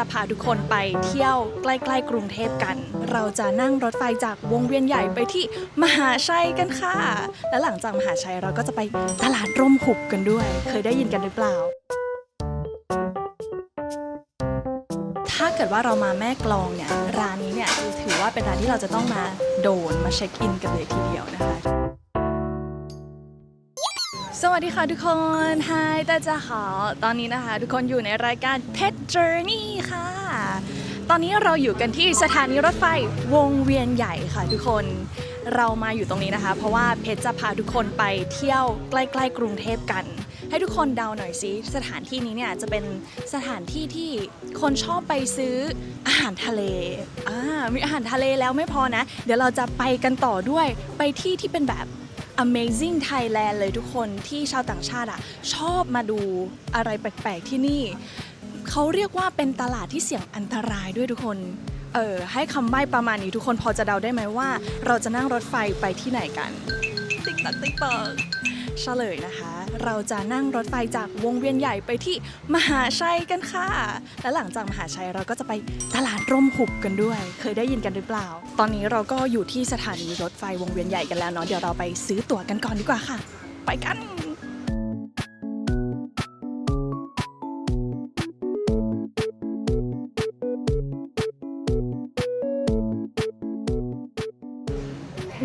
จะพาทุกคนไปเที่ยวใกล้ ๆ กรุงเทพกัน เราจะนั่งรถไฟจากวงเวียนใหญ่ไปที่มหาชัยกันค่ะ และหลังจากมหาชัยเราก็จะไปตลาดร่มหุบกันด้วย เคยได้ยินกันหรือเปล่าถ้าเกิดว่าเรามาแม่กลองเนี่ยร้านนี้เนี่ยถือว่าเป็นร้านที่เราจะต้องมาโดนมาเช็คอินกันเลยทีเดียวนะคะ สวัสดีค่ะทุกคน Hi ตาจาขอตอนนี้นะคะ ทุกคนอยู่ในรายการ Pet Journey ค่ะ ตอนนี้เราอยู่กันที่สถานีรถไฟวงเวียนใหญ่ค่ะทุกคน เรามาอยู่ตรงนี้นะคะ เพราะว่าเพชรจะพาทุกคนไปเที่ยวใกล้ๆกรุงเทพกัน ให้ทุกคนเดาหน่อยสิสถานที่นี้เนี่ยจะเป็นสถานที่ที่คนชอบไปซื้ออาหารทะเลอ่ามีอาหารทะเลแล้วไม่พอนะ เดี๋ยวเราจะไปกันต่อด้วยไปที่ที่เป็นแบบ Amazing Thailand เลยทุกคนที่ชาวต่างชาติอะชอบมาดูอะไรแปลก ๆ ที่นี่เขาเรียกว่าเป็นตลาดที่เสี่ยงอันตรายด้วยทุกคน เออให้คำใบ้ประมาณนี้ทุกคนพอจะเดาได้ไหมว่า เราจะนั่งรถไฟไปที่ไหนกัน ติ๊กตักติ๊กตักเฉลยนะคะ เราจะนั่งรถไฟจากวงเวียนใหญ่ไปที่มหาชัยกันค่ะ และหลังจากมหาชัยเราก็จะไปตลาดร่มหุบกันด้วย เคยได้ยินกันหรือเปล่า ตอนนี้เราก็อยู่ที่สถานีรถไฟวงเวียนใหญ่กันแล้วเนาะเดี๋ยวเราไปซื้อตั๋วกันก่อนดีกว่าค่ะ ไปกัน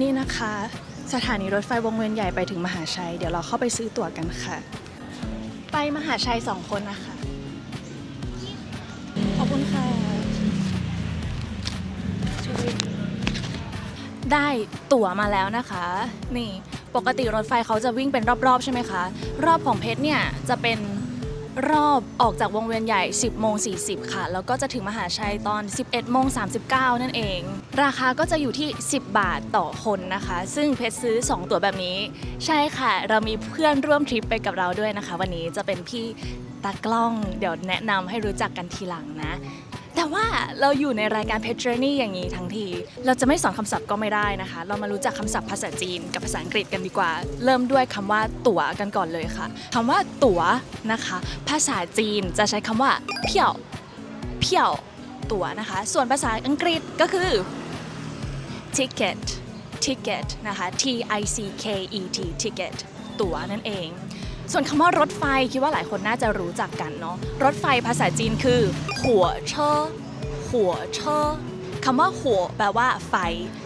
นี่นะคะ สถานีรถไฟวงเวียนใหญ่ไปถึงมหาชัย เดี๋ยวเราเข้าไปซื้อตั๋วกันค่ะ ไปมหาชัยสองคนนะคะ ขอบคุณค่ะได้ตั๋วมาแล้วนะคะ นี่ปกติรถไฟเขาจะวิ่งเป็นรอบๆ ใช่ไหมคะ รอบของเพชรเนี่ยจะเป็น รอบออกจากวงเวียนใหญ่ 10 โมง 40 ค่ะ แล้วก็จะถึงมหาชัยตอน 11 โมง 39 นั่นเอง ราคาก็จะอยู่ที่ 10 บาทต่อคนนะคะ ซึ่งเพชรซื้อ 2 ตั๋วแบบนี้ ใช่ค่ะ เรามีเพื่อนร่วมทริปไปกับเราด้วยนะคะ วันนี้จะเป็นพี่ตากล้อง เดี๋ยวแนะนำให้รู้จักกันทีหลังนะ แต่ว่าเราอยู่ในรายการ Pet Journey อย่างนี้ทั้งที เราจะไม่สอนคำศัพท์ก็ไม่ได้นะคะ เรามารู้จักคำศัพท์ภาษาจีนกับภาษาอังกฤษกันดีกว่า เริ่มด้วยคำว่าตั๋วกันก่อนเลยค่ะคำว่าตั๋วนะคะ ภาษาจีนจะใช้คำว่าเพียวเพียวตั๋วนะคะ ส่วนภาษาอังกฤษก็คือ ticket ticket นะคะ T I C K E T ticket ตั๋วนั่นเอง ส่วนคำว่ารถไฟคิดว่าหลายคนน่าจะรู้จักกันเนาะรถไฟภาษาจีนคือหัวเชอหัวเชอคำว่าหัวแปลว่าไฟ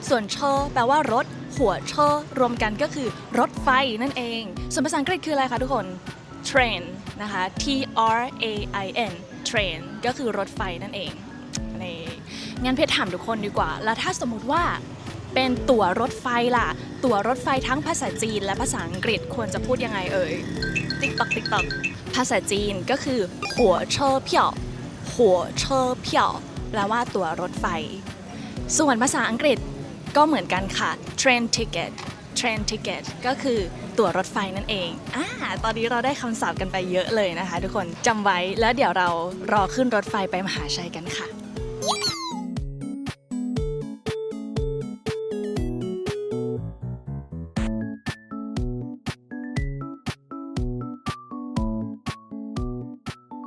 ส่วนเชอแปลว่ารถ หัวเชอรวมกันก็คือรถไฟนั่นเอง ส่วนภาษาอังกฤษคืออะไรคะทุกคน train นะคะ T R A I N train ก็คือรถไฟนั่นเองนี่งั้นเพชรถามทุกคนดีกว่า แล้วถ้าสมมติว่าเป็นตั๋วรถไฟล่ะ ตั๋วรถไฟทั้งภาษาจีนและภาษาอังกฤษควรจะพูดยังไงเอ่ย ติ๊กตอกติ๊กตอกภาษาจีนก็คือหัวเชอเพียวหัวเชอเพียวแปลว่าตั๋วรถไฟ ส่วนภาษาอังกฤษก็เหมือนกันค่ะ train ticket train ticket ก็คือตั๋วรถไฟนั่นเองอ่าตอนนี้เราได้คำศัพท์กันไปเยอะเลยนะคะ ทุกคนจำไว้แล้วเดี๋ยวเรารอขึ้นรถไฟไปมหาชัยกันค่ะ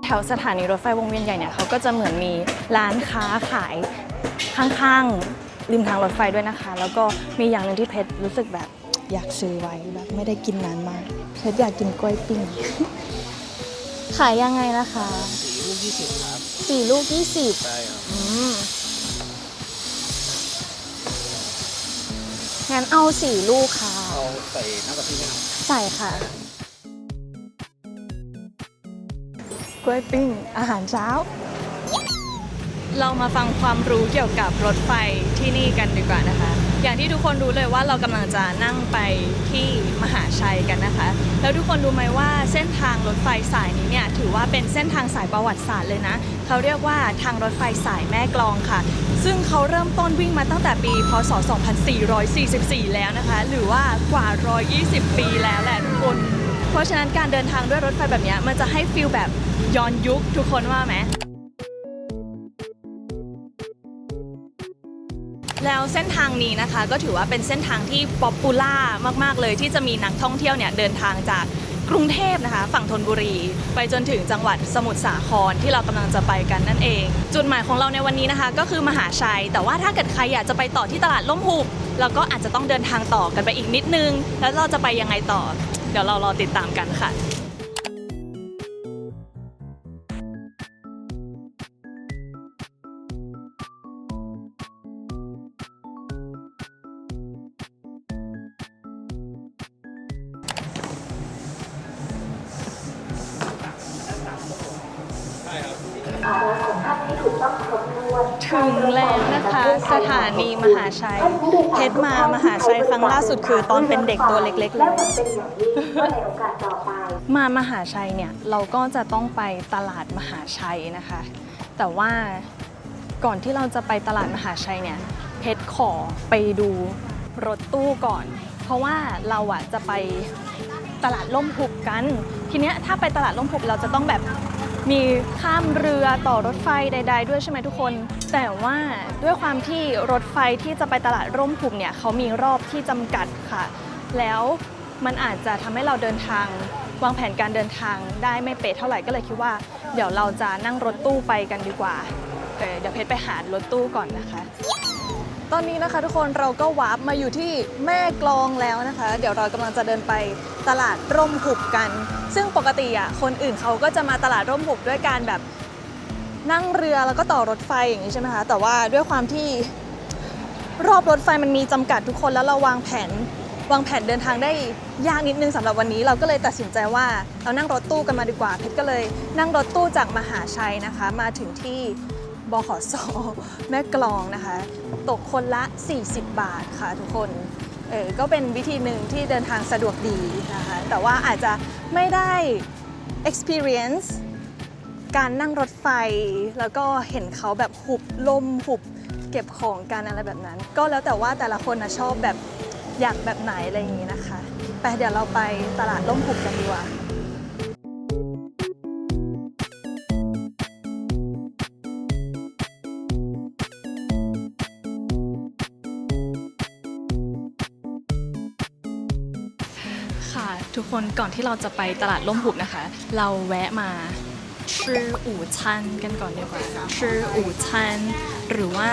แถวสถานีรถไฟวงเวียนใหญ่เนี่ยเขาก็จะเหมือนมีร้านค้าขายข้างๆริมทางรถไฟด้วยนะคะ แล้วก็มีอย่างหนึ่งที่เพชรรู้สึกแบบอยากซื้อไว้แบบไม่ได้กินนานมากเพชรอยากกินกล้วยปิ้งขายยังไงนะคะลูกยี่สิบครับสี่ลูกยี่สิบใช่ครับอืมงั้นเอาสี่ลูกค่ะ เอาใส่น้ำกะทิไหมครับใส่ค่ะ กล้วยปิ้ง อาหารเช้า เรามาฟังความรู้เกี่ยวกับรถไฟที่นี่กันดีกว่านะคะ อย่างที่ทุกคนรู้เลยว่าเรากำลังจะนั่งไปที่มหาชัยกันนะคะ แล้วทุกคนรู้ไหมว่าเส้นทางรถไฟสายนี้เนี่ยถือว่าเป็นเส้นทางสายประวัติศาสตร์เลยนะ เขาเรียกว่าทางรถไฟสายแม่กลองค่ะ ซึ่งเขาเริ่มต้นวิ่งมาตั้งแต่ปี พศ 2444 แล้วนะคะ หรือว่ากว่า 120 ปีแล้วแหละทุกคน เพราะฉะนั้นการเดินทางด้วยรถไฟแบบนี้มันจะให้ฟีลแบบย้อนยุคทุกคนว่าไหมแล้วเส้นทางนี้นะคะก็ถือว่าเป็นเส้นทางที่ป๊อปปูล่ามากๆเลยที่จะมีนักท่องเที่ยวเนี่ยเดินทางจากกรุงเทพนะคะฝั่งธนบุรี ไปจนถึงจังหวัดสมุทรสาครที่เรากำลังจะไปกันนั่นเอง จุดหมายของเราในวันนี้นะคะ ก็คือมหาชัย แต่ว่าถ้าเกิดใครอยากจะไปต่อที่ตลาดล่มหุบเราก็อาจจะต้องเดินทางต่อกันไปอีกนิดนึง แล้วเราจะไปยังไงต่อ เดี๋ยวเรารอติดตามกันค่ะ ถึงแล้วนะคะ สถานีมหาชัยเพชรมามหาชัยครั้งล่าสุดคือตอนเป็นเด็กตัวเล็กๆเลยมามหาชัยเนี่ยเราก็จะต้องไปตลาดมหาชัยนะคะ แต่ว่าก่อนที่เราจะไปตลาดมหาชัยเนี่ยเพชรขอไปดูรถตู้ก่อน เพราะว่าเราอะจะไปตลาดล่มหุบกัน ทีเนี้ยถ้าไปตลาดล่มหุบเราจะต้องแบบ มีข้ามเรือต่อรถไฟใด ๆ ด้วยใช่ไหมทุกคน แต่ว่าด้วยความที่รถไฟที่จะไปตลาดร่มหุบเนี่ยเขามีรอบที่จำกัดค่ะ แล้วมันอาจจะทำให้เราเดินทาง วางแผนการเดินทางได้ไม่เป๊ะเท่าไหร่ก็เลยคิดว่า เดี๋ยวเราจะนั่งรถตู้ไปกันดีกว่าเออเดี๋ยวเพชรไปหารถตู้ก่อนนะคะ ตอนนี้นะคะทุกคนเราก็วาร์ปมาอยู่ที่แม่กลองแล้วนะคะ เดี๋ยวเรากำลังจะเดินไป ตลาดร่มหุบกัน ซึ่งปกติอะคนอื่นเขาก็จะมาตลาดร่มหุบด้วยการแบบนั่งเรือแล้วก็ต่อรถไฟอย่างนี้ใช่ไหมคะแต่ว่าด้วยความที่รอบรถไฟมันมีจำกัดทุกคนแล้วเราวางแผนวางแผนเดินทางได้ยากนิดนึงสำหรับวันนี้ เราก็เลยตัดสินใจว่าเรานั่งรถตู้กันมาดีกว่าเพชรก็เลยนั่งรถตู้จากมหาชัยนะคะ มาถึงที่บขสแม่กลองนะคะ ตกคนละ 40 บาทค่ะทุกคน เออก็เป็นวิธีหนึ่งที่เดินทางสะดวกดีนะคะแต่ว่าอาจจะไม่ได้ experience การนั่งรถไฟ แล้วก็เห็นเขาแบบหุบลมหุบเก็บของกันอะไรแบบนั้น ก็แล้วแต่ว่าแต่ละคนนะชอบแบบอยากแบบไหนอะไรอย่างนี้นะคะ ไปเดี๋ยวเราไปตลาดล่มหุบกันดีกว่า ค่ะทุกคนก่อนที่เราจะไปตลาดล่มหุบนะคะ เราแวะมาชื่ออู่ชันกันก่อนดีกว่าชื่ออู่ชันหรือว่า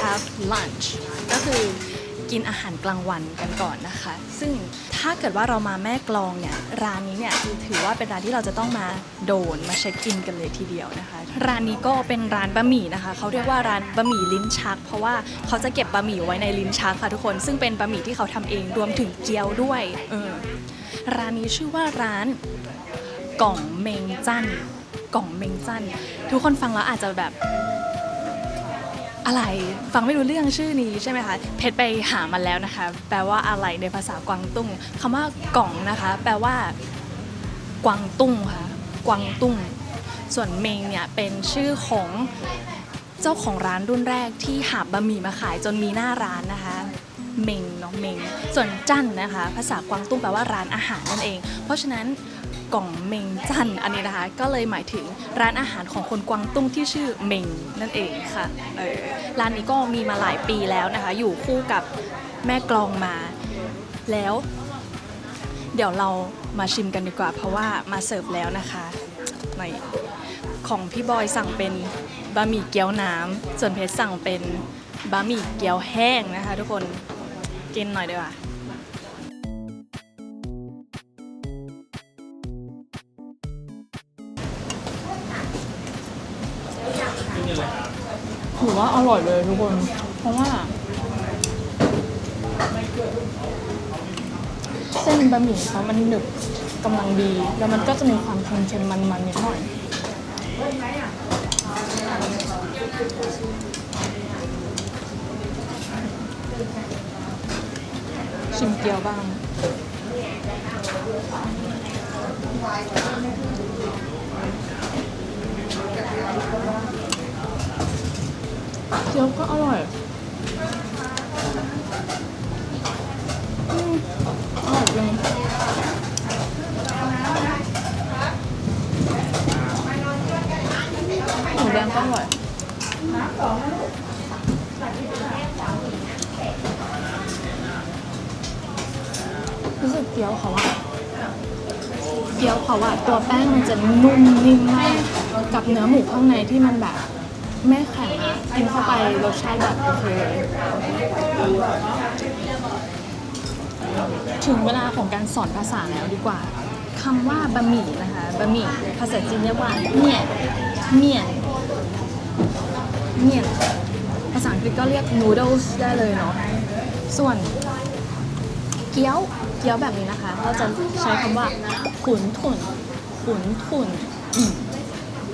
have lunch ก็คือ กินอาหารกลางวันกันก่อนนะคะ ซึ่งถ้าเกิดว่าเรามาแม่กลองเนี่ยร้านนี้เนี่ยถือว่าเป็นร้านที่เราจะต้องมาโดนมาเช็คอินกันเลยทีเดียวนะคะ ร้านนี้ก็เป็นร้านบะหมี่นะคะเขาเรียกว่าร้านบะหมี่ลิ้นชัก เพราะว่าเขาจะเก็บบะหมี่ไว้ในลิ้นชักค่ะทุกคน ซึ่งเป็นบะหมี่ที่เขาทำเองรวมถึงเกี๊ยวด้วยเออร้านนี้ชื่อว่าร้านกล่องเมงจันกล่องเมงจันทุกคนฟังแล้วอาจจะแบบ อะไรฟังไม่รู้เรื่องชื่อนี้ใช่ไหมคะเพชรไปหามันแล้วนะคะ แปลว่าอะไรในภาษากวางตุ้งคำว่ากล่องนะคะ แปลว่ากวางตุ้งค่ะกวางตุ้ง ส่วนเมงเนี่ยเป็นชื่อของเจ้าของร้านรุ่นแรกที่หาบบะหมี่มาขายจนมีหน้าร้านนะคะเมงเนาะเมงส่วนจั่นนะคะ ภาษากวางตุ้งแปลว่าร้านอาหารนั่นเอง เพราะฉะนั้น กล่องเมงจันอันนี้นะคะ ก็เลยหมายถึงร้านอาหารของคนกวางตุ้งที่ชื่อเมงนั่นเองค่ะเออร้านนี้ก็มีมาหลายปีแล้วนะคะ อยู่คู่กับแม่กลองมา แล้ว เดี๋ยวเรามาชิมกันดีกว่า เพราะว่ามาเสิร์ฟแล้วนะคะในของพี่บอยสั่งเป็นบะหมี่เกี๊ยวน้ำส่วนเพชรสั่งเป็นบะหมี่เกี๊ยวแห้งนะคะ ทุกคนกินหน่อยดีกว่า ว่าอร่อยเลยทุกคน เพราะว่า เส้นบะหมี่เขามันหนึบกำลังดี แล้วมันก็จะมีความเค็มๆมันๆนิดหน่อยชิมเกี๊ยวบ้าง เกี๊ยวก็อร่อยอืมอร่อยจริงหมูแดงก็อร่อยรู้สึกเกี๊ยวเขาอะเกี๊ยวเขาอะตัวแป้งมันจะนุ่มนิ่มมากกับเนื้อหมูข้างในที่มันแบบ ไม่แข็งอะกินเข้าไปรสชาติแบบโอเค ถึงเวลาของการสอนภาษาแล้วดีกว่าคำว่าบะหมี่นะคะบะหมี่ภาษาจีนเรียกว่าเมี่ยนเมี่ยนเมี่ยนภาษาอังกฤษก็เรียก noodles ได้เลยเนาะส่วนเกี๊ยวเกี๊ยวแบบนี้นะคะเราจะใช้คำว่าขุนทุนขุนทุน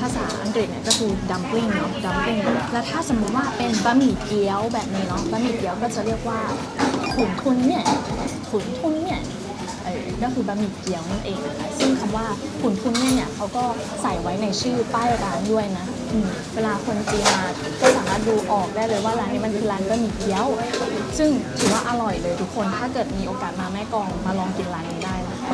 ภาษาอังกฤษเนี่ยก็คือ dumpling เนาะ dumpling แล้วถ้าสมมุติว่าเป็นบะหมี่เกี๊ยวแบบนี้เนาะบะหมี่เกี๊ยวก็จะเรียกว่าขุนทุนเนี่ยขุนทุนเนี่ยเออก็คือบะหมี่เกี๊ยวนั่นเองนะคะซึ่งคำว่าขุนทุนเนี่ยเนี่ยเขาก็ใส่ไว้ในชื่อป้ายร้านด้วยนะอืมเวลาคนจีนมาก็สามารถดูออกได้เลยว่าร้านนี้มันคือร้านบะหมี่เกี๊ยว ซึ่งถือว่าอร่อยเลยทุกคนถ้าเกิดมีโอกาสมาแม่กลองมาลองกินร้านนี้ได้นะคะ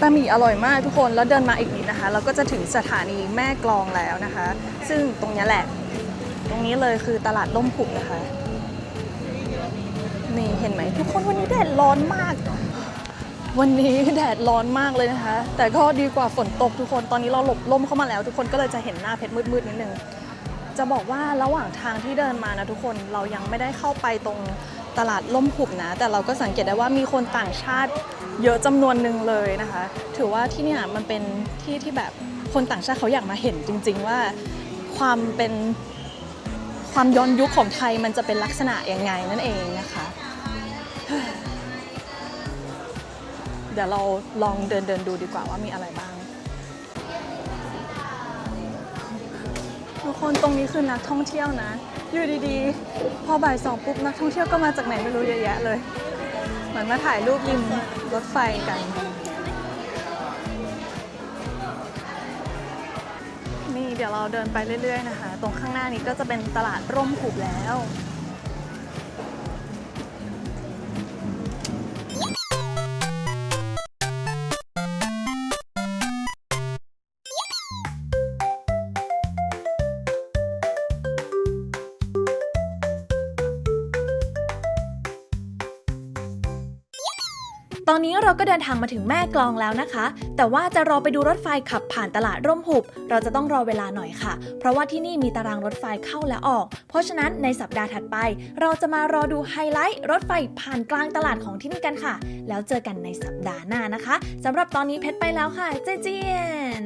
บะหมี่อร่อยมากทุกคนแล้วเดินมาอีกนิดนะคะ เราก็จะถึงสถานีแม่กลองแล้วนะคะ ซึ่งตรงนี้แหละ ตรงนี้เลยคือตลาดล่มผุนะคะ นี่เห็นไหมทุกคนวันนี้แดดร้อนมาก วันนี้แดดร้อนมากเลยนะคะ แต่ก็ดีกว่าฝนตกทุกคนตอนนี้เราหลบล่มเข้ามาแล้ว ทุกคนก็เลยจะเห็นหน้าเพชรมืดๆนิดนึงจะบอกว่าระหว่างทางที่เดินมานะทุกคนเรายังไม่ได้เข้าไปตรงตลาดล่มหุบนะ แต่เราก็สังเกตได้ว่ามีคนต่างชาติ เยอะจำนวนหนึ่งเลยนะคะ ถือว่าที่นี่มันเป็นที่ที่แบบคนต่างชาติเขาอยากมาเห็นจริง ๆ ว่าความเป็นความย้อนยุคของไทยมันจะเป็นลักษณะยังไงนั่นเองนะคะ เดี๋ยวเราลองเดินเดินดูดีกว่าว่ามีอะไรบ้าง ทุกคนตรงนี้คือนักท่องเที่ยวนะ อยู่ดีๆ พอบ่ายสองปุ๊บนักท่องเที่ยวก็มาจากไหนไม่รู้เยอะแยะเลย เหมือนมาถ่ายรูปริม รถไฟกัน นี่เดี๋ยวเราเดินไปเรื่อย ๆ นะคะ ตรงข้างหน้านี้ก็จะเป็นตลาดร่มขูบแล้ว อนนี้เราก็เดินทางมาถึงแม่กลองแล้วนะคะ แต่ว่าจะรอไปดูรถไฟขับผ่านตลาดร่มหุบ เราจะต้องรอเวลาหน่อยค่ะ เพราะว่าที่นี่มีตารางรถไฟเข้าและออก เพราะฉะนั้นในสัปดาห์ถัดไป เราจะมารอดูไฮไลท์รถไฟผ่านกลางตลาดของที่นี่กันค่ะ แล้วเจอกันในสัปดาห์หน้านะคะสำหรับตอนนี้เพชรไปแล้วค่ะ เจเจียน